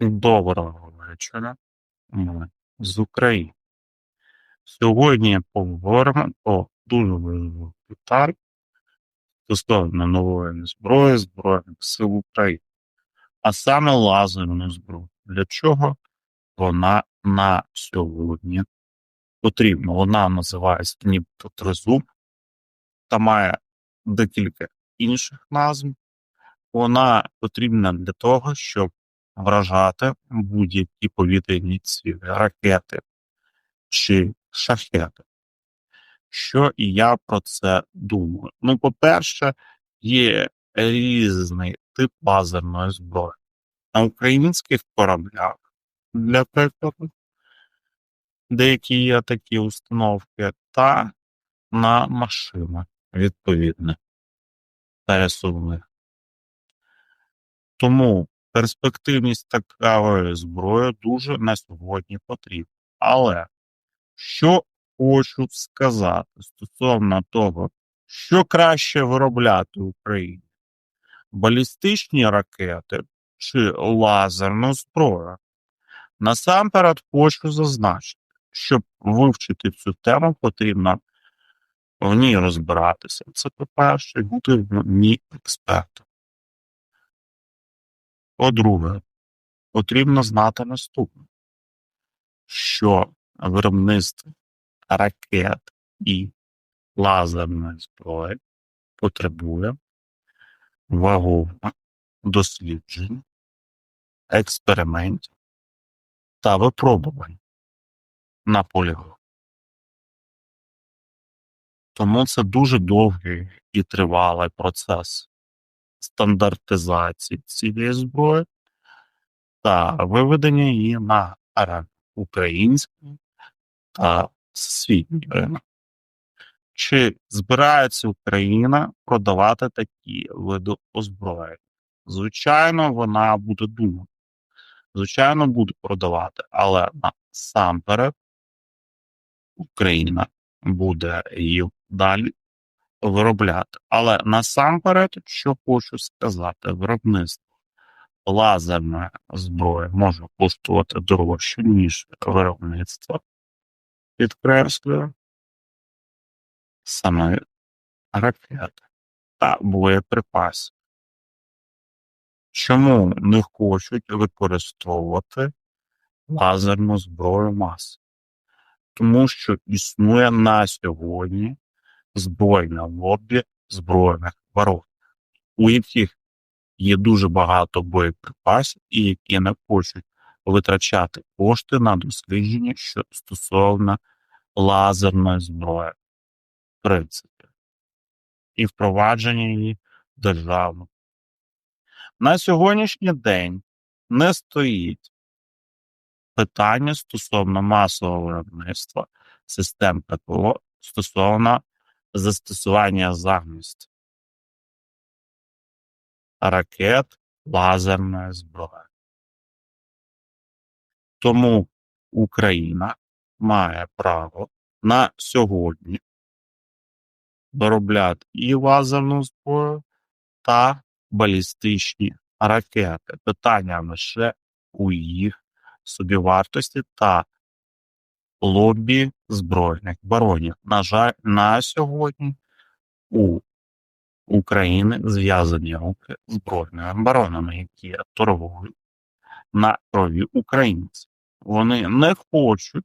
Доброго вечора. Ми з України. Сьогодні поговоримо про дуже важливу питання стосовно нової зброї Збройних сил України, а саме лазерну зброю. Для чого вона на сьогодні потрібна? Вона називається нібито тризуб та має декілька інших назв. Вона потрібна для того, щоб вражати будь-які повітряні цілі, ракети чи шахети. Що і я про це думаю? Ну, по-перше, є різний тип лазерної зброї. На українських кораблях, для прикладу, деякі є такі установки, та на машинах, відповідно, пересувних. Тому перспективність такої зброї дуже на сьогодні потрібна. Але що хочу сказати стосовно того, що краще виробляти в Україні: балістичні ракети чи лазерну зброю. Насамперед хочу зазначити, щоб вивчити цю тему, потрібно в ній розбиратися. Це по-перше, бути в ній експертом. По-друге, потрібно знати наступне, що виробництво ракет і лазерної зброї потребує вагових досліджень, експериментів та випробувань на полігонах. Тому це дуже довгий і тривалий процес стандартизації цієї зброї та виведення її на ринок український та всесвітній ринок. Чи збирається Україна продавати такі види озброєння? Звичайно, вона буде думати. Звичайно, буде продавати, але насамперед Україна буде її далі виробляти. Але насамперед, що хочу сказати, виробництво лазерної зброї може коштувати дорожче, ніж виробництво, підкреслюю, саме ракети та боєприпаси. Чому не хочуть використовувати лазерну зброю маси? Тому що існує на сьогодні збройне лобі збройних ворог, у яких є дуже багато боєприпасів і які не хочуть витрачати кошти на дослідження що стосовно лазерної зброї, в принципі, і впровадження її державно. На сьогоднішній день не стоїть питання стосовно масового виробництва систем ППО стосовно застосування захисту ракет лазерної зброї. Тому Україна має право на сьогодні виробляти і лазерну зброю та балістичні ракети. Питання лише у їх собівартості та лобі збройних баронів. На жаль, на сьогодні у України зв'язані руки збройними баронами, які торгують на крові українців. Вони не хочуть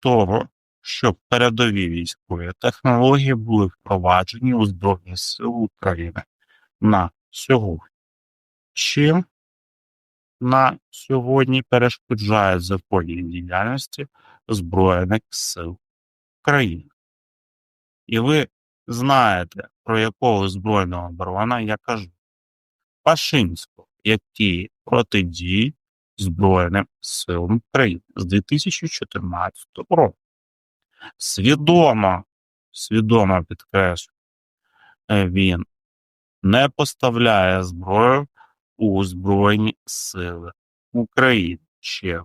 того, щоб передові військові технології були впроваджені у Збройні Сили України на сьогодні. Чим на сьогодні перешкоджає законній діяльності Збройних сил України. І ви знаєте, про якого збройного барона я кажу. Пашинського, який протидіє Збройним силам України з 2014 року. Свідомо, свідомо підкреслю, він не поставляє зброю у Збройні Сили України ще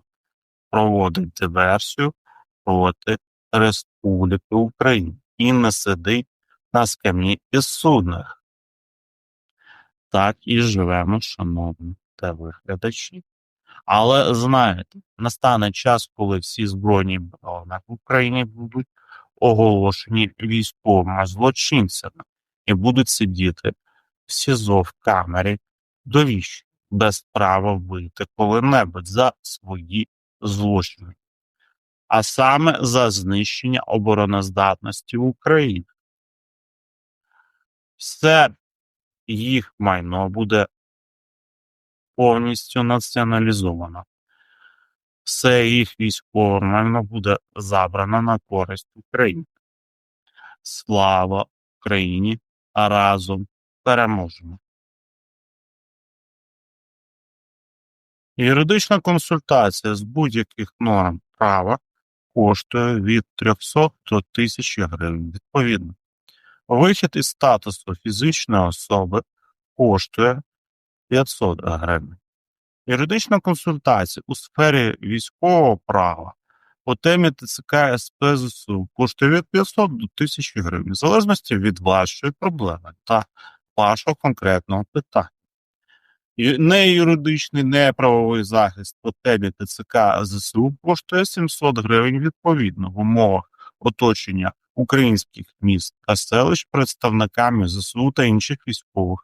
проводить диверсію проти Республіки України і не сидить на скам'ї підсудних. Так і живемо, шановні телеглядачі. Але знаєте, настане час, коли всі збройні оборони в Україні будуть оголошені військовими злочинцями і будуть сидіти в СІЗО в камері довіщо без права вийти коли-небудь за свої злочини, а саме за знищення обороноздатності України. Все їх майно буде повністю націоналізовано. Все їх військове майно буде забрано на користь України. Слава Україні! Разом переможемо! Юридична консультація з будь-яких норм права коштує від 300 до 1000 гривень відповідно. Вихід із статусу фізичної особи коштує 500 гривень. Юридична консультація у сфері військового права по темі ТЦК СП ЗСУ коштує від 500 до 1000 гривень, в залежності від вашої проблеми та вашого конкретного питання. Не юридичний, не правовий захист по темі ТЦК ЗСУ коштує 700 гривень відповідно в умовах оточення українських міст та селищ представниками ЗСУ та інших військових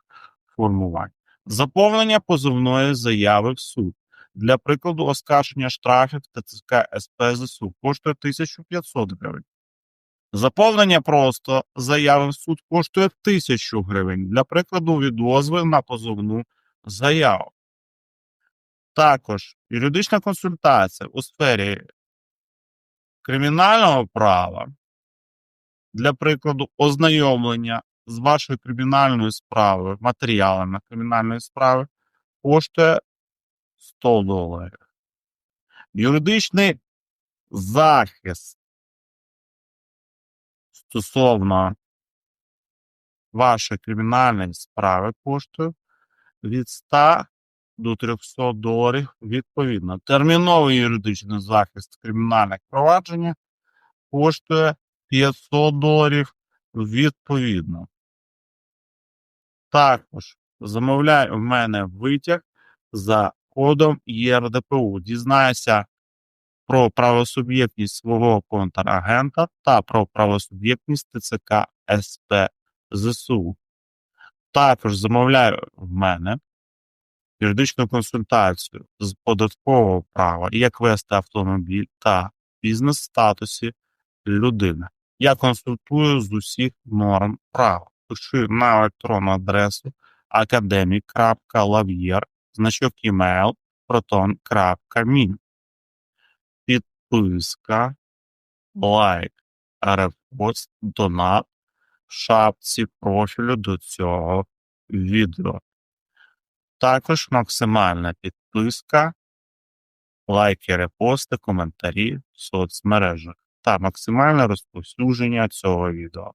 формувань. Заповнення позовної заяви в суд. Для прикладу, оскарження штрафів ТЦК СП ЗСУ коштує 1500 гривень. Заповнення просто заяви в суд коштує 1000 гривень. Для прикладу, відозви на позовну заяву. Також юридична консультація у сфері кримінального права, для прикладу, ознайомлення з вашою кримінальною справою, матеріалами кримінальної справи, коштує 100 доларів. Юридичний захист стосовно вашої кримінальної справи коштує від 100 до 300 доларів відповідно. Терміновий юридичний захист кримінальних провадження коштує 500 доларів відповідно. Також замовляй у мене витяг за кодом ЄРДПУ. Дізнайся про правосуб'єктність свого контрагента та про правосуб'єктність ТЦК СП ЗСУ. Також замовляю в мене юридичну консультацію з податкового права, як вести автомобіль та бізнес-статусі людини. Я консультую з усіх норм права. Пиши на електронну адресу academic.lavyer, значок email proton.me. Підписка, лайк, репост, донат шапці профілю до цього відео. Також максимальна підписка, лайки, репости, коментарі в соцмережах та максимальне розповсюдження цього відео.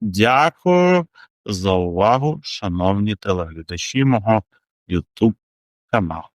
Дякую за увагу, шановні телеглядачі мого YouTube каналу.